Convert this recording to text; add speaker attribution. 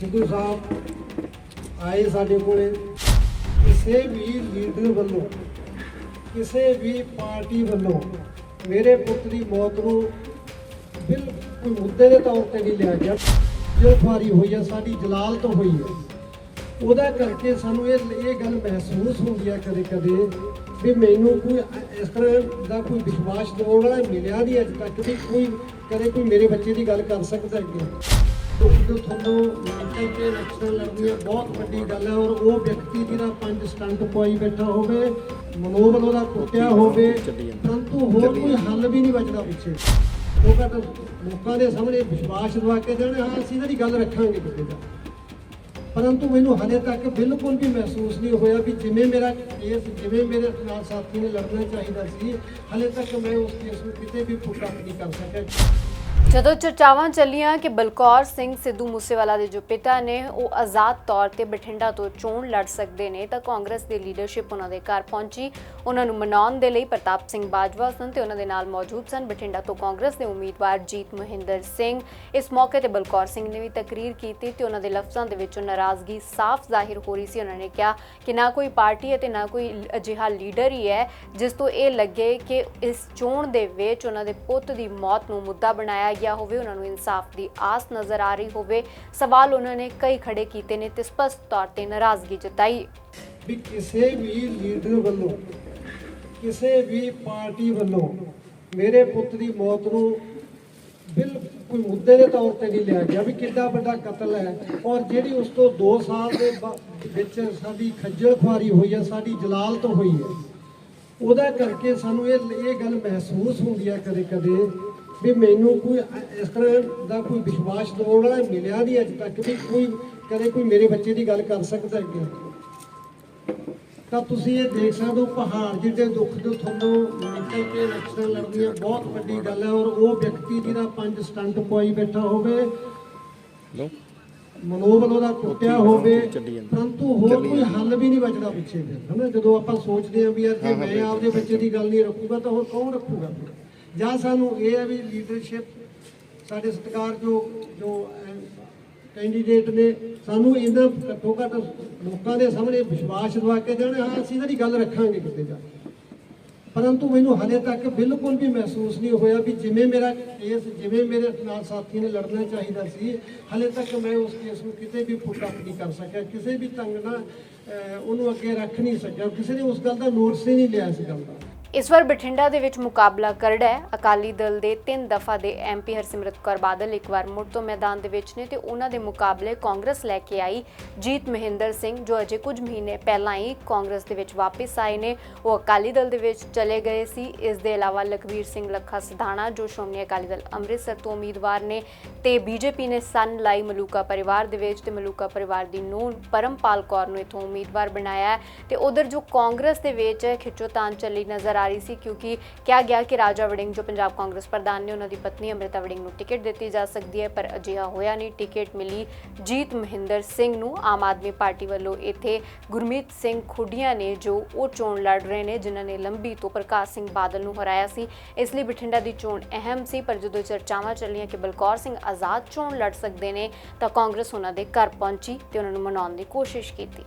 Speaker 1: ਸਿੱਧੂ ਸਾਹਿਬ ਆਏ ਸਾਡੇ ਕੋਲੇ, ਕਿਸੇ ਵੀ ਲੀਡਰ ਵੱਲੋਂ, ਕਿਸੇ ਵੀ ਪਾਰਟੀ ਵੱਲੋਂ ਮੇਰੇ ਪੁੱਤ ਦੀ ਮੌਤ ਨੂੰ ਬਿਲਕੁਲ ਮੁੱਦੇ ਦੇ ਤੌਰ ਤੇ ਨਹੀਂ ਲਿਆ ਗਿਆ। ਜੋ ਫਾਰੀ ਹੋਈ ਹੈ ਸਾਡੀ ਜਲਾਲ ਤੋਂ ਹੋਈ ਹੈ ਉਹਦਾ ਕਰਕੇ ਸਾਨੂੰ ਇਹ ਇਹ ਗੱਲ ਮਹਿਸੂਸ ਹੁੰਦੀ ਹੈ ਕਦੇ ਕਦੇ ਵੀ ਮੈਨੂੰ ਕੋਈ ਇਸ ਤਰ੍ਹਾਂ ਦਾ ਕੋਈ ਵਿਸ਼ਵਾਸ ਦਿਵਾਉਣ ਵਾਲਾ ਮਿਲਿਆ ਨਹੀਂ ਅੱਜ ਤੱਕ ਵੀ ਕੋਈ ਕਦੇ ਕੋਈ ਮੇਰੇ ਬੱਚੇ ਦੀ ਗੱਲ ਕਰ ਸਕਦਾ ਅੱਗੇ। ਤੁਹਾਨੂੰ ਇਲੈਕਸ਼ਨ ਲੜਨੀ ਬਹੁਤ ਵੱਡੀ ਗੱਲ ਹੈ ਔਰ ਉਹ ਵਿਅਕਤੀ ਜਿਹੜਾ ਪੰਜ ਸਟੰਟ ਪਵਾਈ ਬੈਠਾ ਹੋਵੇ ਮਨੋਬਲ ਉਹਦਾ ਟੁੱਟਿਆ ਹੋਵੇ ਪਰੰਤੂ ਹੋਰ ਕੋਈ ਹੱਲ ਵੀ ਨਹੀਂ ਬਚਦਾ ਪਿੱਛੇ। ਉਹ ਕਹਿੰਦਾ ਲੋਕਾਂ ਦੇ ਸਾਹਮਣੇ ਵਿਸ਼ਵਾਸ ਦਵਾ ਕੇ ਦੇਣ ਹਾਂ ਅਸੀਂ ਇਹਨਾਂ ਦੀ ਗੱਲ ਰੱਖਾਂਗੇ ਕਿਤੇ ਦਾ। ਪਰੰਤੂ ਮੈਨੂੰ ਹਲੇ ਤੱਕ ਬਿਲਕੁਲ ਵੀ ਮਹਿਸੂਸ ਨਹੀਂ ਹੋਇਆ ਵੀ ਜਿਵੇਂ ਮੇਰਾ ਕੇਸ ਜਿਵੇਂ ਮੇਰੇ ਨਾਲ ਸਾਥੀ ਨੇ ਲੜਨਾ ਚਾਹੀਦਾ ਸੀ ਹਲੇ ਤੱਕ ਮੈਂ ਉਸ ਕੇਸ ਨੂੰ ਕਿਤੇ ਵੀ ਪੁੱਟ ਨਹੀਂ ਕਰ ਸਕਿਆ।
Speaker 2: ਜਦੋਂ ਚਰਚਾਵਾਂ ਚੱਲੀਆਂ ਕਿ ਬਲਕੌਰ ਸਿੰਘ ਸਿੱਧੂ ਮੂਸੇਵਾਲਾ ਦੇ ਜੋ ਪਿਤਾ ਨੇ, ਉਹ ਆਜ਼ਾਦ ਤੌਰ ਤੇ ਬਠਿੰਡਾ ਤੋਂ ਚੋਣ ਲੜ ਸਕਦੇ ਨੇ, ਤਾਂ ਕਾਂਗਰਸ ਦੀ ਲੀਡਰਸ਼ਿਪ ਉਹਨਾਂ ਦੇ ਘਰ ਪਹੁੰਚੀ। ਉਹਨਾਂ ਨੂੰ ਮਨਾਉਣ ਦੇ ਲਈ ਪ੍ਰਤਾਪ ਸਿੰਘ ਬਾਜਵਾ ਸਨ ਤੇ ਉਹਨਾਂ ਦੇ ਨਾਲ ਮੌਜੂਦ ਸਨ। ਬਠਿੰਡਾ ਤੋਂ ਕਾਂਗਰਸ ਦੇ ਉਮੀਦਵਾਰ ਜੀਤ ਮਹਿੰਦਰ ਸਿੰਘ। ਇਸ ਮੌਕੇ ਤੇ ਬਲਕੌਰ ਸਿੰਘ ਨੇ ਵੀ ਤਕਰੀਰ ਕੀਤੀ ਤੇ ਉਹਨਾਂ ਦੇ ਲਫ਼ਜ਼ਾਂ ਦੇ ਵਿੱਚੋਂ ਨਾਰਾਜ਼ਗੀ ਸਾਫ਼ ਜ਼ਾਹਿਰ ਹੋ ਰਹੀ ਸੀ। ਉਹਨਾਂ ਨੇ ਕਿਹਾ ਕਿ ਨਾ ਕੋਈ ਪਾਰਟੀ ਅਤੇ ਨਾ ਕੋਈ ਅਜਿਹਾ ਲੀਡਰ ਹੀ ਹੈ, ਜਿਸ ਤੋਂ ਇਹ ਲੱਗੇ ਕਿ ਇਸ ਚੋਣ ਦੇ ਵਿੱਚ ਉਹਨਾਂ ਦੇ ਪੁੱਤ ਦੀ ਮੌਤ ਨੂੰ ਮੁੱਦਾ ਬਣਾਇਆ ਗਿਆ ਹੋਵੇ, ਉਹਨਾਂ ਨੂੰ ਇਨਸਾਫ ਦੀ ਆਸ ਨਜ਼ਰ ਆ ਰਹੀ ਹੋਵੇ। ਸਵਾਲ ਉਹਨਾਂ ਨੇ ਕਈ ਖੜੇ ਕੀਤੇ ਨੇ ਤੇ ਸਪਸ਼ਟ ਤੌਰ ਤੇ ਨਾਰਾਜ਼ਗੀ ਜਤਾਈ।
Speaker 1: ਵੀ ਕਿਸੇ ਵੀ ਲੀਡਰ ਵੱਲੋਂ, ਕਿਸੇ ਵੀ ਪਾਰਟੀ ਵੱਲੋਂ ਮੇਰੇ ਪੁੱਤ ਦੀ ਮੌਤ ਨੂੰ ਬਿਲਕੁਲ ਮੁੱਦੇ ਦੇ ਤੌਰ ਤੇ ਨਹੀਂ ਲਿਆ ਗਿਆ ਵੀ ਕਿੰਨਾ ਵੱਡਾ ਕਤਲ ਹੈ ਔਰ ਜਿਹੜੀ ਉਸ ਤੋਂ 2 ਸਾਲ ਦੇ ਵਿੱਚ ਸਾਡੀ ਖੱਜਲ ਖੁਆਰੀ ਹੋਈ ਹੈ, ਸਾਡੀ ਜਲਾਲ ਤੋਂ ਹੋਈ ਹੈ, ਉਹਦਾ ਕਰਕੇ ਸਾਨੂੰ ਇਹ ਇਹ ਗੱਲ ਮਹਿਸੂਸ ਹੁੰਦੀ ਹੈ ਕਦੇ ਕਦੇ ਵੀ ਮੈਨੂੰ ਕੋਈ ਇਸ ਤਰ੍ਹਾਂ ਦਾ ਕੋਈ ਵਿਸ਼ਵਾਸ ਦਿਵਾਉਣ ਵਾਲਾ ਮਿਲਿਆ ਨਹੀਂ ਅੱਜ ਤੱਕ ਵੀ ਕੋਈ ਕਦੇ ਕੋਈ ਮੇਰੇ ਬੱਚੇ ਦੀ ਗੱਲ ਕਰ ਸਕਦਾ ਅੱਗੇ ਤਾਂ ਤੁਸੀਂ ਇਹ ਦੇਖ ਸਕਦੇ ਹੋ ਪਹਾੜ ਜਿੱਡੇ ਦੁੱਖ ਤੋਂ ਤੁਹਾਨੂੰ ਨਿਕਲ ਕੇ ਇਲੈਕਸ਼ਨ ਲੜਨੀ ਹੈ ਬਹੁਤ ਵੱਡੀ ਗੱਲ ਹੈ। ਔਰ ਉਹ ਵਿਅਕਤੀ ਜਿਹੜਾ ਪੰਜ ਸਟੰਟ ਪਵਾਈ ਬੈਠਾ ਹੋਵੇ ਮਨੋਬਲ ਉਹਦਾ ਟੁੱਟਿਆ ਹੋਵੇ ਪਰੰਤੂ ਹੋਰ ਕੋਈ ਹੱਲ ਵੀ ਨਹੀਂ ਬਚਦਾ ਪਿੱਛੇ ਫਿਰ ਹਨਾ? ਜਦੋਂ ਆਪਾਂ ਸੋਚਦੇ ਹਾਂ ਵੀ ਯਾਰ ਜੇ ਮੈਂ ਆਪਦੇ ਬੱਚੇ ਦੀ ਗੱਲ ਨਹੀਂ ਰੱਖੂਗਾ ਤਾਂ ਹੋਰ ਕੌਣ ਰੱਖੂਗਾ? ਫਿਰ? ਜਾਂ ਸਾਨੂੰ ਇਹ ਹੈ ਵੀ ਲੀਡਰਸ਼ਿਪ ਸਾਡੇ ਸਤਿਕਾਰ ਜੋ ਜੋ ਕੈਂਡੀਡੇਟ ਨੇ, ਸਾਨੂੰ ਇਹਨਾਂ ਘੱਟੋ ਘੱਟ ਲੋਕਾਂ ਦੇ ਸਾਹਮਣੇ ਵਿਸ਼ਵਾਸ ਦਿਵਾ ਕੇ ਦੇਣ, ਹਾਂ, ਅਸੀਂ ਇਹਨਾਂ ਦੀ ਗੱਲ ਰੱਖਾਂਗੇ ਕਿਤੇ ਜਾ ਪਰੰਤੂ ਮੈਨੂੰ ਹਾਲੇ ਤੱਕ ਬਿਲਕੁਲ ਵੀ ਮਹਿਸੂਸ ਨਹੀਂ ਹੋਇਆ ਵੀ ਜਿਵੇਂ ਮੇਰਾ ਕੇਸ ਜਿਵੇਂ ਮੇਰੇ ਨਾਲ ਸਾਥੀ ਨੇ ਲੜਨਾ ਚਾਹੀਦਾ ਸੀ, ਹਾਲੇ ਤੱਕ ਮੈਂ ਉਸ ਕੇਸ ਨੂੰ ਕਿਤੇ ਵੀ ਪੁੱਟ ਨਹੀਂ ਕਰ ਸਕਿਆ, ਕਿਸੇ ਵੀ ਢੰਗ ਨਾਲ ਉਹਨੂੰ ਅੱਗੇ ਰੱਖ ਨਹੀਂ ਸਕਿਆ, ਕਿਸੇ ਨੇ ਉਸ ਗੱਲ ਦਾ ਨੋਟਿਸ ਹੀ ਨਹੀਂ ਲਿਆ ਇਸ ਗੱਲ ਦਾ।
Speaker 2: ਇਸ ਵਾਰ ਬਠਿੰਡਾ ਦੇ ਵਿੱਚ ਮੁਕਾਬਲਾ ਕਰੜਾ ਹੈ। ਅਕਾਲੀ ਦਲ ਦੇ ਤਿੰਨ ਦਫਾ ਦੇ ਐਮਪੀ ਹਰਸਿਮਰਤ ਕੌਰ ਬਾਦਲ ਇੱਕ ਵਾਰ ਮੁੜ ਤੋਂ ਮੈਦਾਨ ਦੇ ਵਿੱਚ ਨੇ ਤੇ ਉਹਨਾਂ ਦੇ ਮੁਕਾਬਲੇ ਕਾਂਗਰਸ ਲੈ ਕੇ ਆਈ ਜੀਤ ਮਹਿੰਦਰ ਸਿੰਘ, ਜੋ ਅਜੇ ਕੁਝ ਮਹੀਨੇ ਪਹਿਲਾਂ ਹੀ ਕਾਂਗਰਸ ਦੇ ਵਿੱਚ ਵਾਪਸ ਆਏ ਨੇ। ਉਹ ਅਕਾਲੀ ਦਲ ਦੇ ਵਿੱਚ ਚਲੇ ਗਏ ਸੀ। ਇਸ ਦੇ ਇਲਾਵਾ ਲਖਵੀਰ ਸਿੰਘ ਲੱਖਾ ਸਿਧਾਣਾ, ਜੋ ਸ਼੍ਰੋਮਣੀ ਅਕਾਲੀ ਦਲ ਅੰਮ੍ਰਿਤਸਰ ਤੋਂ ਉਮੀਦਵਾਰ ਨੇ ਤੇ ਬੀਜੇਪੀ ਨੇ ਸਨ ਲਾਈ ਮਲੂਕਾ ਪਰਿਵਾਰ ਦੇ ਵਿੱਚ ਤੇ ਮਲੂਕਾ ਪਰਿਵਾਰ ਦੀ ਨੂੰਹ ਪਰਮਪਾਲ ਕੌਰ ਨੂੰ ਇਥੋਂ ਉਮੀਦਵਾਰ ਬਣਾਇਆ ਹੈ। ਤੇ ਉਧਰ ਜੋ ਕਾਂਗਰਸ ਦੇ ਵਿੱਚ ਖਿੱਚੋਤਾਣ ਚੱਲੀ ਨਜ਼ਰ ਆ ਰਹੀ ਸੀ ਕਿਉਂਕਿ ਕਿਹਾ ਗਿਆ ਕਿ ਰਾਜਾ ਵੜਿੰਗ ਜੋ ਪੰਜਾਬ ਕਾਂਗਰਸ ਪ੍ਰਧਾਨ ਨੇ ਉਹਨਾਂ ਦੀ ਪਤਨੀ ਅੰਮ੍ਰਿਤਾ ਵੜਿੰਗ ਨੂੰ ਟਿਕਟ ਦਿੱਤੀ ਜਾ ਸਕਦੀ ਹੈ, ਪਰ ਅਜਿਹਾ ਹੋਇਆ ਨਹੀਂ। ਟਿਕਟ ਮਿਲੀ ਜੀਤ ਮਹਿੰਦਰ ਸਿੰਘ ਨੂੰ। ਆਮ ਆਦਮੀ ਪਾਰਟੀ ਵੱਲੋਂ ਇੱਥੇ ਗੁਰਮੀਤ ਸਿੰਘ ਖੁੱਡੀਆਂ ਨੇ ਜੋ ਉਹ ਚੋਣ ਲੜ ਰਹੇ ਨੇ, ਜਿਨ੍ਹਾਂ ਨੇ ਲੰਬੀ ਤੋਂ ਪ੍ਰਕਾਸ਼ ਸਿੰਘ ਬਾਦਲ ਨੂੰ ਹਰਾਇਆ ਸੀ। ਇਸ ਲਈ ਬਠਿੰਡਾ ਦੀ ਚੋਣ ਅਹਿਮ ਸੀ, ਪਰ ਜਦੋਂ ਚਰਚਾਵਾਂ ਚੱਲੀਆਂ ਕਿ ਬਲਕੌਰ ਸਿੰਘ ਆਜ਼ਾਦ ਚੋਣ ਲੜ ਸਕਦੇ ਨੇ, ਤਾਂ ਕਾਂਗਰਸ ਉਹਨਾਂ ਦੇ ਘਰ ਪਹੁੰਚੀ ਤੇ ਉਹਨਾਂ ਨੂੰ ਮਨਾਉਣ ਦੀ ਕੋਸ਼ਿਸ਼ ਕੀਤੀ।